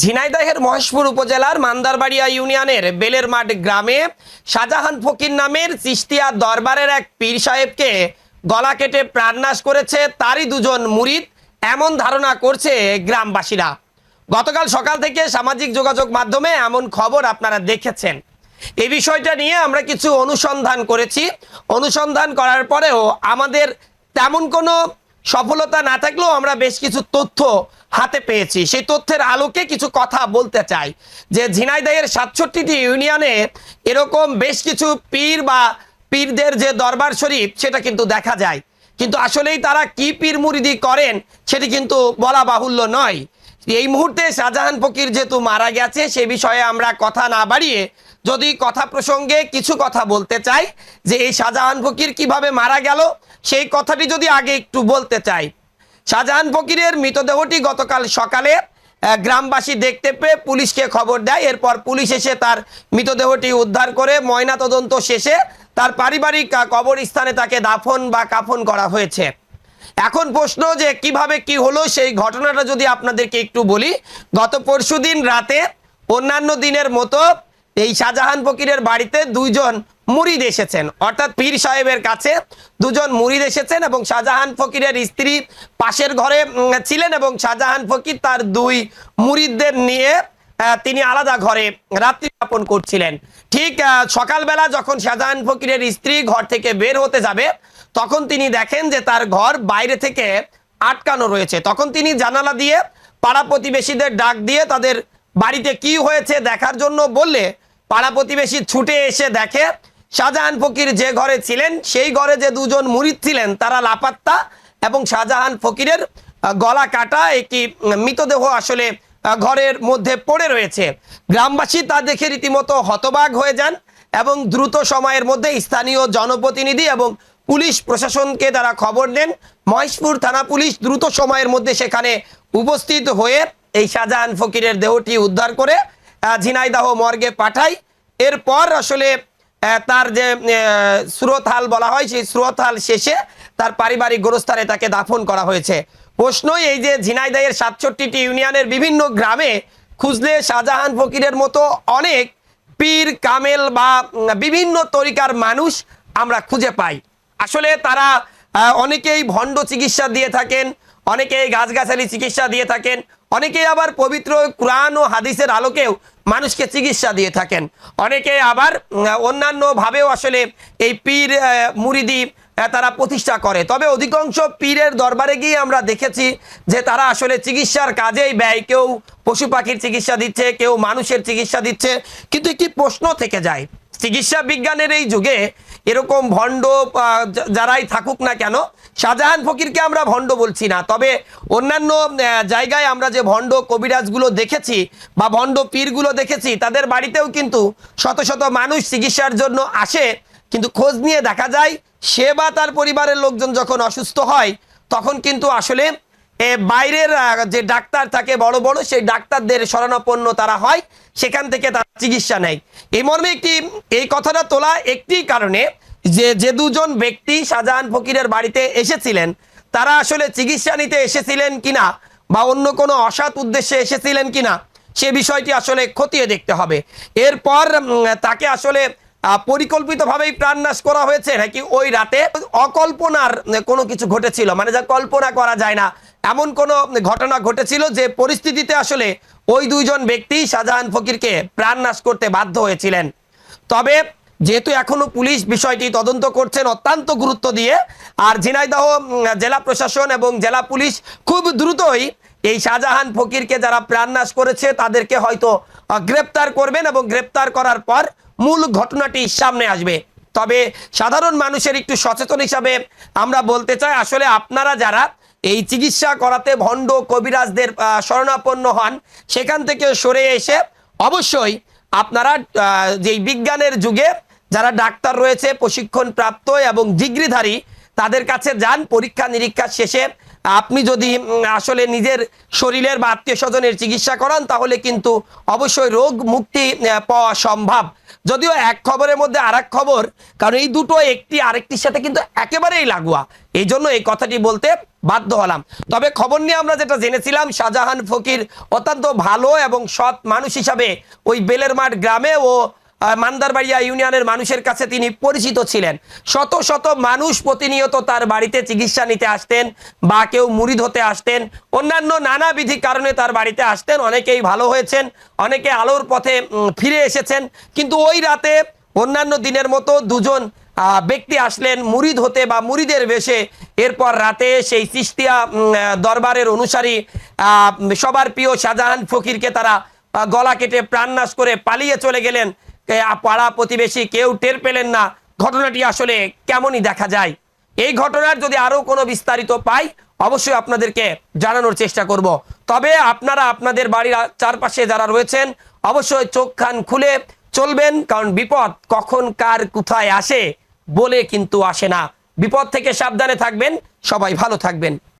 ঝিনাইদহের মহেশপুর উপজেলার মান্দারবাড়িয়া ইউনিয়নের বেলের মাঠ গ্রামে শাহজাহান ফকির নামের চিস্তিয়া দরবারের এক পীর সাহেবকে গলা কেটে প্রাণনাশ করেছে তারই দুজন মুরিদ, এমন ধারণা করছে গ্রামবাসীরা। গতকাল সকাল থেকে সামাজিক যোগাযোগ মাধ্যমে এমন খবর আপনারা দেখেছেন। এই বিষয়টা নিয়ে আমরা কিছু অনুসন্ধান করেছি। অনুসন্ধান করার পরেও আমাদের তেমন কোনো সফলতা না থাকলেও আমরা বেশ কিছু তথ্য হাতে পেয়েছি। সেই তথ্যের আলোকে কিছু কথা বলতে চাই যে ঝিনাইদহের সাতষট্টিটি ইউনিয়নে এরকম বেশ কিছু পীর বা পীরদের যে দরবার শরীফ, সেটা কিন্তু দেখা যায়। কিন্তু আসলেই তারা কি পীর মুরিদি করেন, সেটি কিন্তু বলা বাহুল্য নয়। এই মুহূর্তে শাহজাহান ফকির যেহেতু মারা গেছে, সে বিষয়ে আমরা কথা না বাড়িয়ে যদি কথা প্রসঙ্গে কিছু কথা বলতে চাই যে এই শাহজাহান ফকির কীভাবে মারা গেল সেই কথাটি যদি আগে একটু বলতে চাই। শাহজাহান ফকিরের মৃতদেহটি গতকাল সকালে গ্রামবাসী দেখতে পেয়ে পুলিশকে খবর দেয়। এরপর পুলিশ এসে তার মৃতদেহটি উদ্ধার করে ময়নাতদন্ত শেষে তার পারিবারিক কবরস্থানে তাকে দাফন বা কাফন করা হয়েছে। এখন প্রশ্ন যে কীভাবে কি হলো, সেই ঘটনাটা যদি আপনাদেরকে একটু বলি। গত পরশুদিন রাতে অন্যান্য দিনের মতো এই শাহজাহান ফকিরের বাড়িতে দুইজন মুরিদ এসেছেন। অর্থাৎ পীর সাহেবের কাছে দুজন মুরিদ এসেছেন এবং শাহজাহান ফকিরের স্ত্রী পাশের ঘরে ছিলেন এবং শাহজাহান ফকির তার দুই মুরিদদের নিয়ে তিনি আলাদা ঘরে রাত্রি যাপন করছিলেন। ঠিক সকালবেলা যখন শাহজাহান ফকিরের স্ত্রী ঘর থেকে বের হতে যাবে, তখন তিনি দেখেন যে তার ঘর বাইরে থেকে আটকানো রয়েছে। তখন তিনি জানালা দিয়ে পাড়া প্রতিবেশীদের ডাক দিয়ে তাদের বাড়িতে কি হয়েছে দেখার জন্য বললে, পাড়া প্রতিবেশী ছুটে এসে দেখে শাহজাহান ফকির যে ঘরে ছিলেন, সেই ঘরে যে দুজন মুরিদ ছিলেন, তারা লাপাত্তা এবং শাহজাহান ফকিরের গলা কাটা একটি মৃতদেহ আসলে ঘরের মধ্যে পড়ে রয়েছে। গ্রামবাসী তা দেখে রীতিমতো হতবাক হয়ে যান এবং দ্রুত সময়ের মধ্যে স্থানীয় জনপ্রতিনিধি এবং পুলিশ প্রশাসনকে তারা খবর দেন। মহেশপুর থানা পুলিশ দ্রুত সময়ের মধ্যে সেখানে উপস্থিত হয়ে এই শাহজাহান ফকিরের দেহটি উদ্ধার করে ঝিনাইদাহ মর্গে পাঠায়। এরপর আসলে তার যে স্রোতহাল বলা হয়, সেই স্রোতহাল শেষে তার পারিবারিক গোরস্থানে তাকে দাফন করা হয়েছে। প্রশ্নই এই যে ঝিনাইদহের সাতষট্টিটি ইউনিয়নের বিভিন্ন গ্রামে খুঁজলে শাহজাহান ফকিরের মতো অনেক পীর, কামেল বা বিভিন্ন তরিকার মানুষ আমরা খুঁজে পাই। আসলে তারা অনেকেই ভণ্ড চিকিৎসা দিয়ে থাকেন, অনেকেই গাছগাছালি চিকিৎসা দিয়ে থাকেন অনেকেই আবার পবিত্র কোরআন ও হাদিসের আলোকেও মানুষকে চিকিৎসা দিয়ে থাকেন। অনেকে আবার অন্যান্যভাবেও আসলে এই পীর মুরিদি তারা প্রতিষ্ঠা করে। তবে অধিকাংশ পীরের দরবারে গিয়ে আমরা দেখেছি যে তারা আসলে চিকিৎসার কাজেই ব্যয়। কেউ পশু পাখির চিকিৎসা দিচ্ছে, কেউ মানুষের চিকিৎসা দিচ্ছে। কিন্তু একটি প্রশ্ন থেকে যায়, চিকিৎসা বিজ্ঞানের এই যুগে এরকম ভণ্ড যারাই থাকুক না কেন, শাহজাহান ফকিরকে আমরা ভণ্ড বলছি না। তবে অন্যান্য জায়গায় আমরা যে ভণ্ড কবিরাজগুলো দেখেছি বা ভণ্ড পীরগুলো দেখেছি, তাদের বাড়িতেও কিন্তু শত শত মানুষ চিকিৎসার জন্য আসে। কিন্তু খোঁজ নিয়ে দেখা যায়, সে বা তার পরিবারের লোকজন যখন অসুস্থ হয়, তখন কিন্তু আসলে এ বাইরের যে ডাক্তার থাকে বড় বড়, সেই ডাক্তারদের শরণাপন্ন তারা হয়। সেখান থেকে তারা চিকিৎসা নেয়। এই মর্মে একটি, এই কথাটা তোলা একটি কারণে যে যে দুজন ব্যক্তি শাহজাহান ফকিরের বাড়িতে এসেছিলেন, তারা আসলে চিকিৎসা নিতে এসেছিলেন কিনা বা অন্য কোনো অসৎ উদ্দেশ্যে এসেছিলেন কিনা, সে বিষয়টি আসলে খতিয়ে দেখতে হবে। এরপর তাকে আসলে পরিকল্পিতভাবেই প্রাণনাশ করা হয়েছে, নাকি ওই রাতে অকল্পনার কোনো কিছু ঘটেছিল? মানে যা কল্পনা করা যায় না এমন কোনো ঘটনা ঘটেছিল যে পরিস্থিতিতে আসলে ওই দুইজন ব্যক্তি শাহজাহান ফকিরকে প্রাণনাশ করতে বাধ্য হয়েছিলেন। তবে যেহেতু এখনও পুলিশ বিষয়টি তদন্ত করছেন অত্যন্ত গুরুত্ব দিয়ে, আর ঝিনাইদহ জেলা প্রশাসন এবং জেলা পুলিশ খুব দ্রুতই এই শাহজাহান ফকিরকে যারা প্রাণনাশ করেছে তাদেরকে হয়তো গ্রেপ্তার করবেন এবং গ্রেপ্তার করার পর মূল ঘটনাটি সামনে আসবে। তবে সাধারণ মানুষের একটু সচেতন হিসাবে আমরা বলতে চাই, আসলে আপনারা যারা এই চিকিৎসা করাতে ভণ্ড কবিরাজদের শরণাপন্ন হন। সেখান থেকে সরে এসে অবশ্যই আপনারা যেই বিজ্ঞানের যুগে যারা ডাক্তার রয়েছে প্রশিক্ষণ প্রাপ্ত এবং ডিগ্রিধারী, তাদের কাছে যান পরীক্ষা নিরীক্ষা শেষে আপনি যদি আসলে নিজের শরীরের বা আত্মীয় স্বজনের চিকিৎসা করান, তাহলে কিন্তু অবশ্যই রোগ মুক্তি পাওয়া সম্ভব। যদিও এক খবরের মধ্যে আর খবর, কারণ এই দুটো একটি আরেকটির সাথে কিন্তু একেবারেই লাগোয়া। এই জন্য এই কথাটি বলতে বাধ্য হলাম। তবে খবর নিয়ে আমরা যেটা জেনেছিলাম, শাহজাহান ফকির অত্যন্ত ভালো এবং সৎ মানুষ হিসাবে ওই বেলের মাঠ গ্রামে ও মান্দারবাড়িয়া ইউনিয়নের মানুষের কাছে তিনি পরিচিত ছিলেন। শত শত মানুষ প্রতিনিয়ত তার বাড়িতে চিকিৎসা নিতে আসতেন বা কেউ মুরিদ হতে আসতেন। অন্যান্য নানা নানাবিধি কারণে তার বাড়িতে আসতেন। অনেকেই ভালো হয়েছেন অনেকে আলোর পথে ফিরে এসেছেন। কিন্তু ওই রাতে অন্যান্য দিনের মতো দুজন ব্যক্তি আসলেন মুরিদ হতে বা মুরিদের বেশে। এরপর রাতে সেই আহ, দরবারের অনুসারী সবার প্রিয় শাহজাহান ফকিরকে তারা গলা কেটে প্রাণনাশ করে পালিয়ে চলে গেলেন। পাড়া প্রতিবেশী কেউ টের পেলেন না। ঘটনাটি আসলে কেমনই দেখা যায়। এই ঘটনার যদি আরও কোনো বিস্তারিত পাই, অবশ্যই আপনাদেরকে জানানোর চেষ্টা করব। তবে আপনারা আপনাদের বাড়ির চারপাশে যারা রয়েছেন, অবশ্যই চোখ খান খুলে চলবেন, কারণ বিপদ কখন কার কোথায় আসে বলে কিন্তু আসে না। বিপদ থেকে সাবধানে থাকবেন, সবাই ভালো থাকবেন।